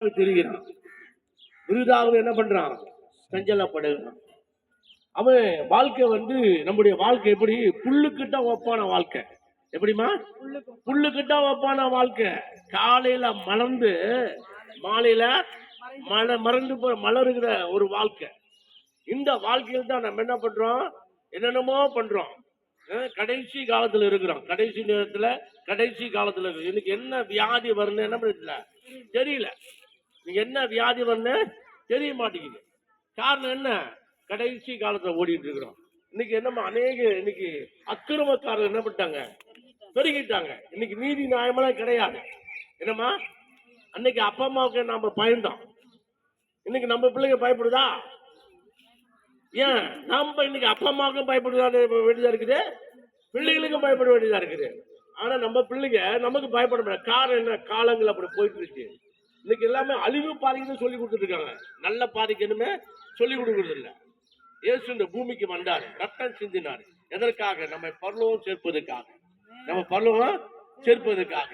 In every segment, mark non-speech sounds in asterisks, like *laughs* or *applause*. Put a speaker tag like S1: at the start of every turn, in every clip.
S1: திரிகிறான் விருதாகவும் என்ன பண்றான்? சஞ்சலப்படுகிறான். அவன் வாழ்க்கை வந்து நம்முடைய வாழ்க்கை எப்படி? புல்லுக்கிட்ட ஒப்பான வாழ்க்கை. எப்படிமா புல்லுக்கிட்ட ஒப்பான வாழ்க்கை. காலையில மலர்ந்து மாலையில மல மறந்து மலருகிற ஒரு வாழ்க்கை. இந்த வாழ்க்கையில் தான் நம்ம என்ன பண்றோம்? என்னென்னமோ பண்றோம். கடைசி காலத்துல இருக்கிறோம். கடைசி நேரத்துல கடைசி காலத்துல இருக்கிறோம். இன்னைக்கு என்ன வியாதி வரும்னு என்ன பண்ணல தெரியல. என்ன வியாதி வந்த? தெரிய மாட்டேங்குது. காரணம் என்ன? கடைசி காலத்துல ஓடிட்டு இருக்கிறோம். இன்னைக்கு என்னமா அநேக இன்னைக்கு அக்கிரமக்காரர் என்ன பண்ணிட்டாங்க? பெருகிட்டாங்க. இன்னைக்கு நீதி நியாயமெல்லாம் கிடையாது. என்னம்மா? அன்னைக்கு அப்பா அம்மாவுக்கு நாம பயந்தோம். இன்னைக்கு நம்ம பிள்ளைங்க பயப்படுதா? ஏன்? நம்ம இன்னைக்கு அப்பா அம்மாவுக்கும் பயப்படுதா வேண்டியதா இருக்குது? பிள்ளைகளுக்கும் பயப்பட வேண்டியதா இருக்குது. ஆனா நம்ம பிள்ளைங்க நமக்கு பயப்பட முடியாது. காரணம் என்ன? காலங்கள் அப்படி போயிட்டு இருக்கு. இன்னைக்கு எல்லாமே அழிவு பாதைக்குன்னு சொல்லி கொடுத்துருக்காங்க நல்ல பாதைக்கு சொல்லி கொடுக்கறது இல்ல. இயேசு இந்த பூமிக்கு வந்தார் ரத்தம் சிந்தினார். எதற்காக? நம்ம பரலோகம் சேர்ப்பதற்காக. நம்ம பரலோகம் சேர்ப்பதற்காக.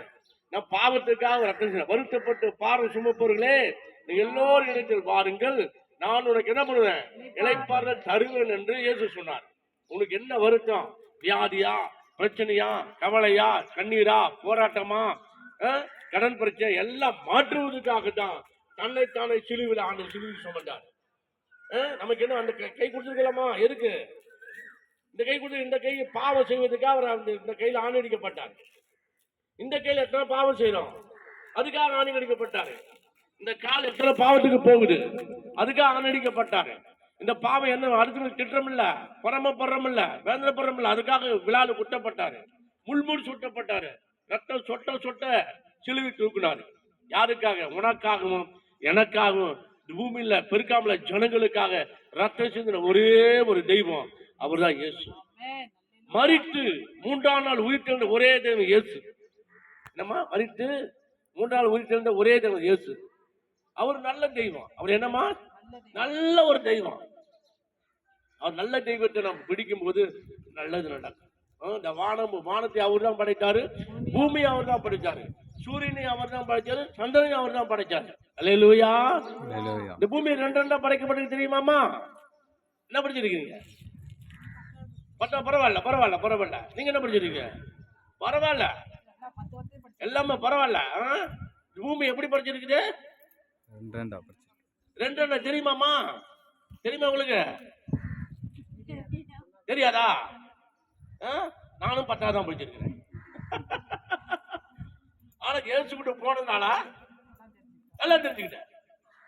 S1: நம் பாவத்துக்காக ரத்தம் வருத்தப்பட்டு பார்வை சுமப்பவர்களே நீ எல்லோரும் இடத்தில் வாருங்கள். நான் உனக்கு என்ன பண்ணுவேன்? இழைப்பார தருவேன் என்று இயேசு சொன்னார். உனக்கு என்ன வருத்தம்? வியாதியா? பிரச்சனையா? கவலையா? கண்ணீரா? போராட்டமா? கடன் பிரச்சனை எல்லாம் மாற்றுவதற்காக தான் தன்னைத்தானே சிலுவில் ஆண்டு சிலுவில் சுமந்தார். நமக்கு என்ன அந்த கை- கை கொடுத்துருக்கலாமா? எதுக்கு? இந்த கை கொடுத்து இந்த கை பாவம் செய்வதற்காக அவர் அந்த இந்த கையில் ஆணடிக்கப்பட்டார் இந்த கையில் எத்தனை பாவம் செய்யறோம் அதுக்காக ஆணடிக்கப்பட்டாரு இந்த கால் எத்தனை பாவத்துக்கு போகுது? அதுக்காக ஆணடிக்கப்பட்டாரு இந்த பாவம் என்ன அடுத்து திட்டம் இல்ல பொறாமப்படுறோம் இல்ல வேந்தனப்படுறோம் இல்ல அதுக்காக விழாவில் குட்டப்பட்டாரு முள்முடி சுட்டப்பட்டாரு. சொட்ட சொட்ட சிலுவி தூக்குனாரு. யாருக்காக? உனக்காகவும் எனக்காகவும் பூமியில பெருக்காமல ஜனங்களுக்காக ரத்தம் சிந்தின ஒரே ஒரு தெய்வம் அவர்தான் இயேசு. மறித்து மூன்றாம் நாள் உயிர்த்தெழுந்த ஒரே தெய்வம் இயேசு. என்னம்மா? மறித்து மூன்றாம் நாள் உயிர்த்தெழுந்த ஒரே தெய்வம் இயேசு. அவர் நல்ல தெய்வம். அவர் என்னம்மா? நல்ல ஒரு தெய்வம். அவர் நல்ல தெய்வத்தை நம்ம பிடிக்கும் போது நல்லது நடக்கும். இந்த வானம் வானத்தை அவர் தான் படைத்தாரு. பூமியை அவர் தான் படைச்சாரு. சூரியனை அவர் தான் படைச்சாரு சந்திரனை அவர் தான் படைச்சாரு
S2: Hallelujah.
S1: இந்த பூமி ரெண்டு ரெண்டா படைக்கப்பட்டிருக்கு தெரியுமாமா? என்ன படிச்சிருக்கீங்க? பட்டா பரவாயில்ல பரவாயில்ல பரவாயில்ல. நீங்க என்ன படிச்சிருக்கீங்க? பரவாயில்ல. எல்லாமே பரவாயில்ல பூமி எப்படி படிச்சிருக்குது?
S2: ரெண்டு ரெண்டா படிச்சு
S1: ரெண்டு ரெண்டா தெரியுமாமா? தெரியுமா உங்களுக்கு? தெரியாதா? நானும் பத்தாவது தான் படிச்சிருக்கிறேன். *laughs* ஆனா ஏசு கிட்ட போனதுனால? எல்லாம் தெரிஞ்சுக்கிட்டேன்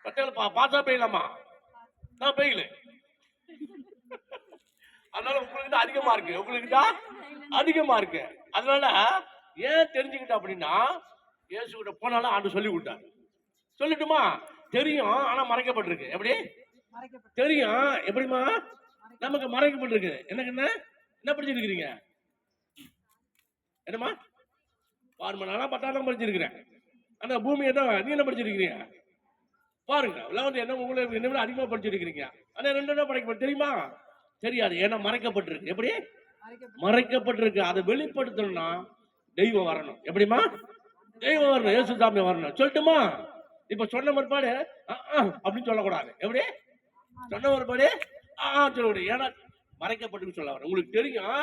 S1: பத்தாள் பா பாத்தா பெய்யலாமா? நான் பெய்யல. அதனால உங்களுக்கு தான் அதிகமா இருக்கு. உங்களுக்கு தான் அதிகமா இருக்கு. அதனால ஏன் தெரிஞ்சுக்கிட்ட அப்படின்னா இயேசு கிட்ட போனாலும் ஆண்டு சொல்லி கொடுத்தாரு. சொல்லட்டுமா? தெரியும் ஆனா மறைக்கப்பட்டிருக்கு. எப்படி? தெரியும். எப்படிமா நமக்கு மறைக்கப்பட்டிருக்கு. எனக்கு என்ன? என்ன படிச்சிருக்கிறீங்க என்னம்மா? பாருமா நானா பத்தாயிரம் படிச்சிருக்கிறேன். ஆனா பூமி என்ன நீ என்ன படிச்சிருக்கிறீங்க பாருங்க லெவன்த் என்ன உங்களை என்ன விட அதிகமா படிச்சிருக்கிறீங்க? ஆனா ரெண்டு என்ன படிக்க தெரியுமா? தெரியாது ஏன்னா மறைக்கப்பட்டிருக்கு. எப்படி? மறைக்கப்பட்டிருக்கு. அதை வெளிப்படுத்தணும்னா தெய்வம் வரணும். எப்படிமா தெய்வம் வரணும் இயேசு சாமி வரணும். சொல்லட்டுமா? இப்ப சொன்ன மறுபாடு அப்படின்னு சொல்லக்கூடாது. எப்படி? சொன்ன மறுபாடு ஆ சொல்லக்கூடாது. ஏன்னா மறைக்கப்பட்டிருக்கு சொல்ல வரேன். உங்களுக்கு தெரியும்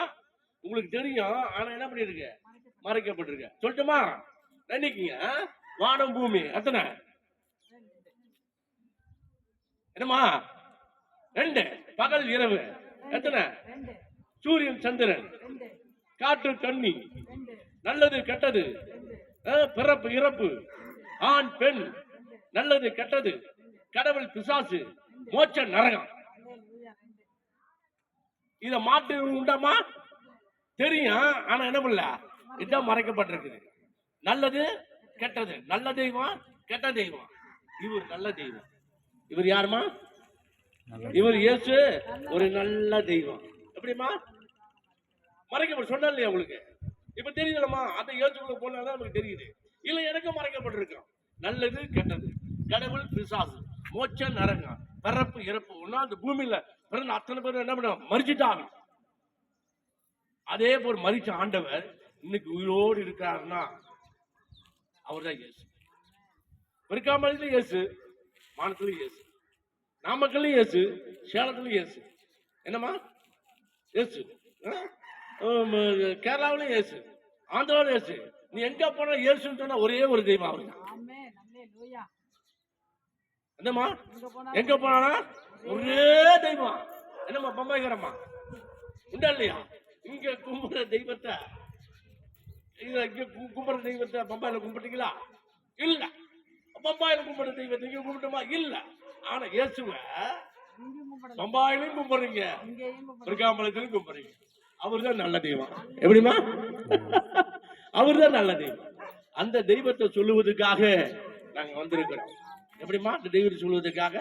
S1: உங்களுக்கு தெரியும் ஆனா என்ன பண்ணிருக்கு மறைக்கப்பட்டிருக்கு. சொல்லட்டுமா? நினைக்கிங்க. வானம் பூமி எத்தனை என்னம்மா? ரெண்டு. பகல் இரவு. எத்தனை? சூரியன் சந்திரன். காற்று தண்ணி நல்லது கெட்டது. பிறப்பு இறப்பு. ஆண் பெண். நல்லது கெட்டது. கடவுள் பிசாசு. மோட்ச நரகம். இத மாட்டு உண்டாமா? தெரியும். ஆனா என்ன பண்ணல? இதான் மறைக்கப்பட்டிருக்குது. நல்லது கெட்டது. நல்ல தெய்வம் கெட்ட தெய்வம். இவர் நல்ல தெய்வம். இவர் யாருமா? இவர் இயேசு ஒரு நல்ல தெய்வம். எப்படிமா மறைக்கப்பட்டு சொன்னா இல்லையா உங்களுக்கு? இப்ப தெரியுதுலமா அந்த இயேசுக்குள்ள போனாதான் நமக்கு தெரியுது. இல்ல எனக்கு மறைக்கப்பட்டிருக்கோம் நல்லது கெட்டது. கடவுள் பிசாசு. மோட்ச நரகம். பிறப்பு இறப்பு. ஒன்னா அந்த பூமியில பிறந்த அத்தனை பேர் என்ன பண்ண மறிச்சிட்டாங்க. அதே போல் மறிச்ச ஆண்டவர் இன்னைக்கு உயிரோடு இருக்கிறாருன்னா அவர்தான் இயேசு. பெருக்காமலையிலும் இயேசு மானத்துலயும் இயேசு. நாமக்கல்லையும் இயேசு சேலத்துலயும் இயேசு. என்னம்மா? இயேசு. கேரளாவிலும் இயேசு. ஆந்திராவிலும் இயேசு. நீ எங்க போனா இயேசுன்னு சொன்னா ஒரே ஒரு தெய்வம் அவரு என்னம்மா?
S3: எங்க போனா
S1: ஒரே தெய்வம். என்னம்மா பம்பாய்க்காரம்மா உண்டா இல்லையா? இங்க கும்பிடுற தெய்வத்தை இங்க இங்க கு- கும்பிடுற தெய்வத்தை பம்பாயில கும்பிட்டீங்களா? இல்ல. பம்பாயில கும்பிடுற தெய்வத்தை இங்க கும்பிட்டோமா? இல்ல. ஆனா இயேசுவ பம்பாயிலையும் கும்பிடுறீங்க. திருக்காமலத்திலும் கும்பிடுறீங்க. அவர்தான் நல்ல தெய்வம். எப்படிமா அவர்தான் நல்ல தெய்வம். அந்த தெய்வத்தை சொல்லுவதற்காக நாங்க வந்திருக்கிறோம். எப்படிமா அந்த தெய்வத்தை சொல்லுவதற்காக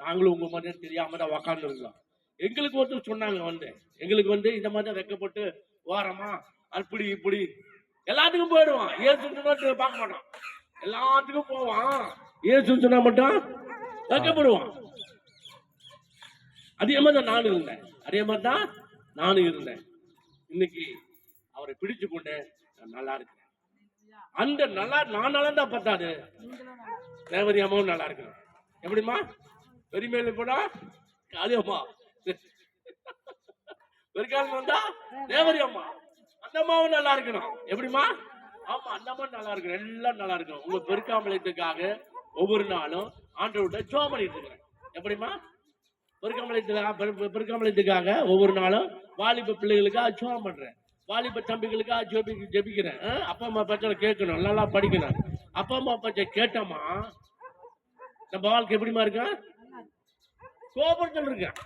S1: நாங்களும் உங்க மாதிரி தெரியாம தான் உக்காந்து இருக்கோம் எங்களுக்கு ஒருத்தர் சொன்னாங்க வந்து. எங்களுக்கு வந்து இந்த மாதிரி தான் வைக்கப்பட்டு ஓரமா அப்படி இப்படி எல்லாத்துக்கும் போயிடுவான். ஏசுன்னு சொன்னா பார்க்க மாட்டான். எல்லாத்துக்கும் போவான். ஏசுன்னு சொன்னா மட்டும் வைக்கப்படுவான். அதே மாதிரி தான் நானும் இருந்தேன். அதே மாதிரி தான் நானும் இருந்தேன். இன்னைக்கு அவரை பிடிச்சு கொண்டு நல்லா இருக்கிறேன். அந்த நல்லா நான் நல்லா தான் பத்தாது.
S3: நீங்களும் நல்லா
S1: ரேவதி அம்மாவும் நல்லா இருக்கிறேன் எப்படிம்மா? பெருமையில போனா காளியம்மா. பெருக்காலம் வந்தா? ரேவதி அம்மா. அந்த அம்மாவும் நல்லா இருக்கணும். எப்படிம்மா? ஆமா அந்த அம்மா நல்லா இருக்கணும். எல்லாம் நல்லா இருக்கணும். உங்க பெருக்காமலத்துக்காக ஒவ்வொரு நாளும் ஆண்டவர்கிட்ட ஜோ பண்ணிட்டு இருக்கிறேன். எப்படிம்மா? பெருக்காமலத்துக்காக பெருக்காமலத்துக்காக ஒவ்வொரு நாளும் வாலிப பிள்ளைகளுக்காக ஜோம் பண்றேன். வாலிப தம்பிகளுக்காக ஜெபி ஜெபிக்கிறேன். அப்பா அம்மா பச்சை கேட்கணும். நல்லா படிக்கணும். அப்பா அம்மா பச்சை கேட்டோமா நம்ம வாழ்க்கை எப்படிமா இருக்கா கோபுரத்தில் இருக்கேன்